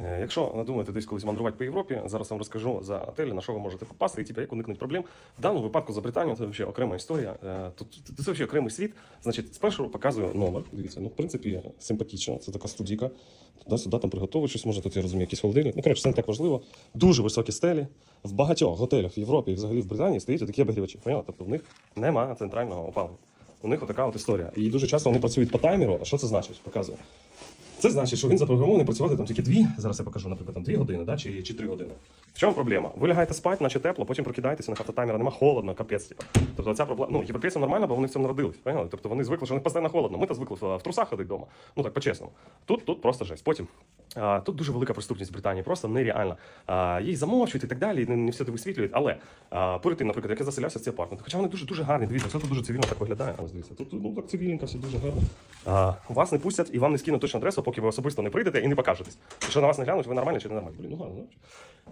Е, Якщо надумаєте десь колись мандрувати по Європі, зараз вам розкажу за готелі, на що ви можете попасти і типу, як уникнути проблем. В даному випадку за Британію це взагалі окрема історія. Е, Тут це взагалі окремий світ. Значить, спершу показую номер. Дивіться, ну в принципі симпатично. Це така студійка. Туди-сюди там приготовують щось, може тут я розумію, якийсь холодильник. Ну коротше, це не так важливо. Дуже високі стелі. В багатьох готелях в Європі і взагалі в Британії стоять такі обігрівачі. Поняли? Тобто в них немає центрального опалення. У них отака от історія. І дуже часто вони працюють по таймеру. А що це значить? Показую. Це значить, що він запрограмований працювати там тільки дві. Зараз я покажу, наприклад, там дві години, да, чи, чи три години. В чому проблема? Ви лягаєте спати, наче тепло, потім прокидаєтеся, на автотаймера нема холодно, капець. Типу. Тобто ця проблема. Ну, європейцям нормально, бо вони в цьому народились. Поняли? Тобто вони звикли, що у них постійно холодно. Ми то звикли в трусах ходити вдома. Ну так по-чесному. Тут, тут просто жесть. Потім. Тут дуже велика преступність в Британії, просто нереальна. Її замовчують і так далі, і не, все це висвітлюють. Але перед тим, наприклад, як я заселявся в цей апартмент, хоча вони дуже дуже гарні, дивіться, все тут дуже цивільно так виглядає. Ось дивіться, тут ну так цивільненько, все дуже гарно. Вас не пустять і вам не скинуть точну адресу, поки ви особисто не прийдете і не покажетесь. Якщо на вас не глянуть, ви нормальні чи не нормальні. Блін, ну гарно.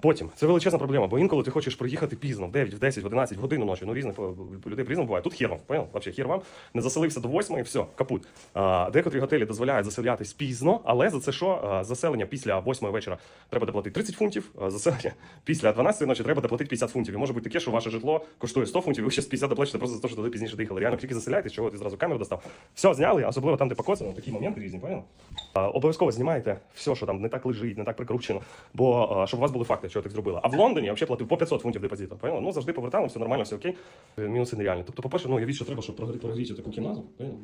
Потім це величезна проблема, бо інколи ти хочеш приїхати пізно, в 9, в 10, в 11, в годину ночі. Ну різних е, людей по-різному буває. Тут хер вам, понял? Вообще хер вам. Не заселився до 8 і все, капут. Декотрі готелі дозволяють заселятись пізно, але за це що? А, заселення після 8 вечора треба доплатити 30 фунтів, а заселення після 12 ночі треба доплатити 50 фунтів. І може бути таке, що ваше житло коштує 100 фунтів, і ви ще з 50 доплачете просто за те, що туди пізніше доїхали. Реально, тільки заселяєтесь, чого ти зразу камеру достав. Все, зняли, особливо там, де покоцано, такі моменти різні? А, обов'язково знімайте все, що там не так лежить, не так прикручено, бо а, щоб у вас були факти, що так зробили. А в Лондоні я взагалі платив по 500 фунтів депозиту. Понял? Ну завжди повертали, все нормально, все окей. Мінуси нереальні. Тобто, по-перше, ну я що треба, щоб прогріти, таку кімнату. Понял?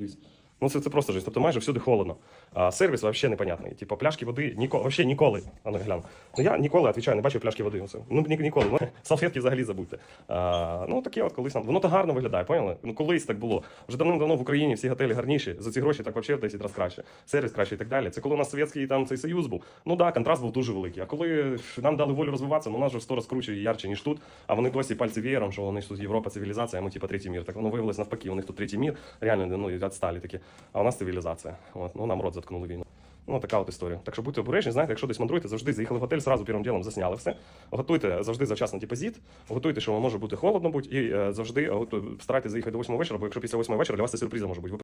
Ну це, це просто жесть. Тобто майже всюди холодно. А сервіс взагалі непонятний. Типу пляшки води ніколи, вообще ніколи. А ну гляну. Ну я ніколи відвічаю, не бачив пляшки води. Ну ні, ніколи. Ну, салфетки взагалі забудьте. А, ну таке от колись нам. Воно то гарно виглядає, поняли? Ну колись так було. Вже давним-давно в Україні всі готелі гарніші. За ці гроші так взагалі в 10 разів краще. Сервіс краще і так далі. Це коли у нас совєтський там цей союз був. Ну да, контраст був дуже великий. А коли нам дали волю розвиватися, ну нас же в сто раз круче і ярче, ніж тут. А вони досі пальці веєром, що вони ж тут Європа, цивілізація, а ми типа третій мір. Так воно виявилось навпаки. У них тут третій мір, реально ну, відсталі такі. А у нас цивілізація. От, ну нам рот заткнули війну. Ну, така от історія. Так що будьте обережні, знаєте, якщо десь мандруєте, завжди заїхали в готель, зразу першим ділом засняли все. Готуйте завжди завчасно депозит, готуйте, що може бути холодно будь, і е, завжди е, старайтесь заїхати до 8 вечора, бо якщо після 8 вечора для вас це сюрпризом може бути.